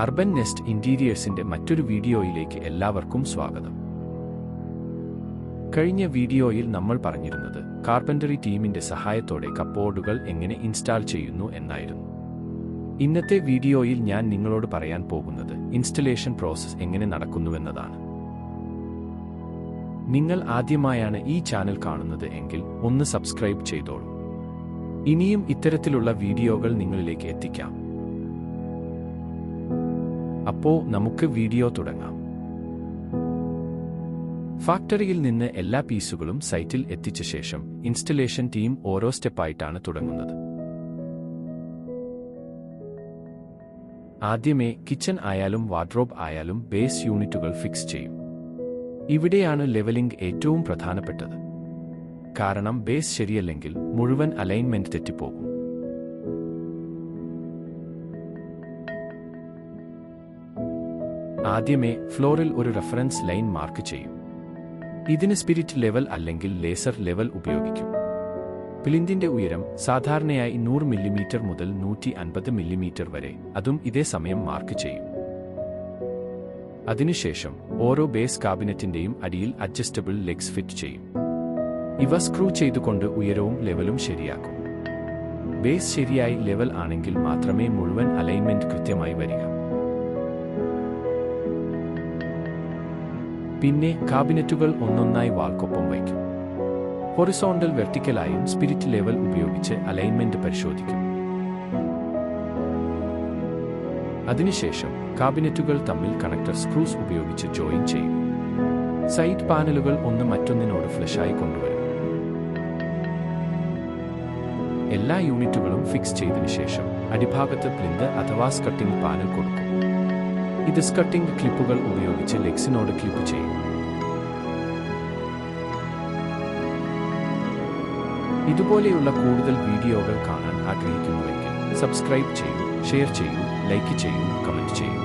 Urban nest ഇന്റീരിയേഴ്സിന്റെ മറ്റൊരു വീഡിയോയിലേക്ക് എല്ലാവർക്കും സ്വാഗതം. കഴിഞ്ഞ വീഡിയോയിൽ നമ്മൾ പറഞ്ഞിരുന്നത് കാർപ്പന്ററി ടീമിന്റെ സഹായത്തോടെ കപ്പോർഡുകൾ എങ്ങനെ ഇൻസ്റ്റാൾ ചെയ്യുന്നു എന്നായിരുന്നു. ഇന്നത്തെ വീഡിയോയിൽ ഞാൻ നിങ്ങളോട് പറയാൻ പോകുന്നത് ഇൻസ്റ്റലേഷൻ പ്രോസസ്സ് എങ്ങനെ നടക്കുന്നുവെന്നതാണ് നിങ്ങൾ ആദ്യമായാണ് ഈ ചാനൽ കാണുന്നത് എങ്കിൽ ഒന്ന് സബ്സ്ക്രൈബ് ചെയ്തോളൂ. ഇനിയും ഇത്തരത്തിലുള്ള വീഡിയോകൾ നിങ്ങളിലേക്ക് എത്തിക്കാം. അപ്പോ നമുക്ക് വീഡിയോ തുടങ്ങാം. ഫാക്ടറിയിൽ നിന്ന് എല്ലാ പീസുകളും സൈറ്റിൽ എത്തിച്ച ശേഷം ഇൻസ്റ്റലേഷൻ ടീം ഓരോ സ്റ്റെപ്പായിട്ടാണ് തുടങ്ങുന്നത്. ആദ്യമേ കിച്ചൺ ആയാലും വാർഡ്രോബ് ആയാലും ബേസ് യൂണിറ്റുകൾ ഫിക്സ് ചെയ്യും. ഇവിടെയാണ് ലെവലിംഗ് ഏറ്റവും പ്രധാനപ്പെട്ടത്. കാരണം ബേസ് ശരിയല്ലെങ്കിൽ മുഴുവൻ അലൈൻമെന്റ് തെറ്റിപ്പോകും. ആദ്യമേ ഫ്ലോറിൽ ഒരു റെഫറൻസ് ലൈൻ മാർക്ക് ചെയ്യും. ഇതിന് സ്പിരിറ്റ് ലെവൽ അല്ലെങ്കിൽ ലേസർ ലെവൽ ഉപയോഗിക്കും. പ്ലിന്തിന്റെ ഉയരം സാധാരണയായി നൂറ് മില്ലിമീറ്റർ മുതൽ നൂറ്റി അൻപത് മില്ലിമീറ്റർ വരെ അതും ഇതേ സമയം മാർക്ക് ചെയ്യും. അതിനുശേഷം ഓരോ ബേസ് കാബിനറ്റിന്റെയും അടിയിൽ അഡ്ജസ്റ്റബിൾ ലെഗ്സ് ഫിറ്റ് ചെയ്യും. ഇവ സ്ക്രൂ ചെയ്തുകൊണ്ട് ഉയരവും ലെവലും ശരിയാക്കും. ബേസ് ശരിയായി ലെവൽ ആണെങ്കിൽ മാത്രമേ മുഴുവൻ അലൈൻമെന്റ് കൃത്യമായി വരിക. പിന്നെ കാബിനറ്റുകൾ ഒന്നൊന്നായി വാൾക്കൊപ്പം വയ്ക്കും. ഹൊറിസോണ്ടൽ വെർട്ടിക്കലായും സ്പിരിറ്റ് ലെവൽ ഉപയോഗിച്ച് അലൈൻമെന്റ് പരിശോധിക്കും. അതിനുശേഷം കാബിനറ്റുകൾ തമ്മിൽ കണക്ടർ സ്ക്രൂസ് ഉപയോഗിച്ച് ജോയിൻ ചെയ്യും. സൈഡ് പാനലുകൾ ഒന്ന് മറ്റൊന്നിനോട് ഫ്ലഷായി കൊണ്ടുവരും. എല്ലാ യൂണിറ്റുകളും ഫിക്സ് ചെയ്തതിനു ശേഷം അടിഭാഗത്ത് പ്ലിന്ത് അഥവാ സ്കട്ടിംഗ് പാനൽ കൊടുക്കും. ഇത് സ്കട്ടിംഗ് ക്ലിപ്പുകൾ ഉപയോഗിച്ച് ലെഗ്സിനോട് ക്ലിപ്പ് ചെയ്യും. ഇതുപോലെയുള്ള കൂടുതൽ വീഡിയോകൾ കാണാൻ ആഗ്രഹിക്കുന്നുവെങ്കിൽ സബ്സ്ക്രൈബ് ചെയ്യൂ ഷെയർ ചെയ്യൂ ലൈക്ക് ചെയ്യൂ കമന്റ് ചെയ്യൂ.